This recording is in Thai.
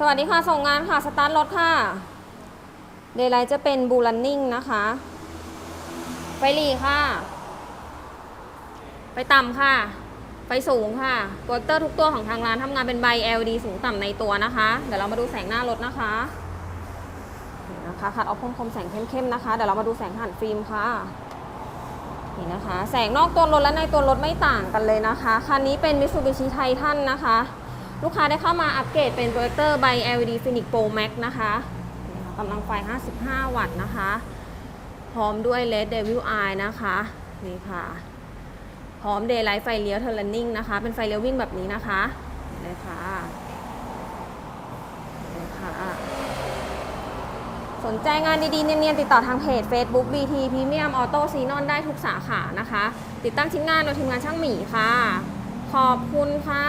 สวัสดีค่ะ ส่งงานค่ะ สตาร์ทรถค่ะ เดย์ไลจะเป็นบูลันนิ่งนะคะ ไฟหลีค่ะ ไฟต่ำค่ะ ไฟสูงค่ะโปรเจคเตอร์ทุกตัวของทางร้านทำงานเป็นใบ LED สูงต่ำในตัวนะคะ เดี๋ยวเรามาดูแสงหน้ารถนะคะนะคะคัดเอาคมคมแสงเข้มๆนะคะ เดี๋ยวเรามาดูแสงผ่านฟิล์มค่ะ นี่นะคะ แสงนอกตัวรถและในตัวรถไม่ต่างกันเลยนะคะ คันนี้เป็น Mitsubishi Titan นะคะ ลูกค้าได้เข้ามาอัปเกรดเป็นโปรเจคเตอร์ใบ LED Phoenix Pro Max นะคะนี่ค่ะกำลังไฟ 55 วัตต์นะคะ พร้อมด้วย LED Devil Eye นะคะนี่ค่ะ พร้อม Daylight ไฟเลี้ยว Turning นะคะ เป็นไฟเลี้ยววิ่งแบบนี้นะคะนี่เลยค่ะนี่เลยค่ะ สนใจงานดีๆ เนียนๆ ติดต่อทางเพจ Facebook BT Premium Auto Xenon ได้ทุกสาขานะคะ ติดตั้งชิ้นงานโดยทีมงานช่างหมีค่ะ ขอบคุณค่ะ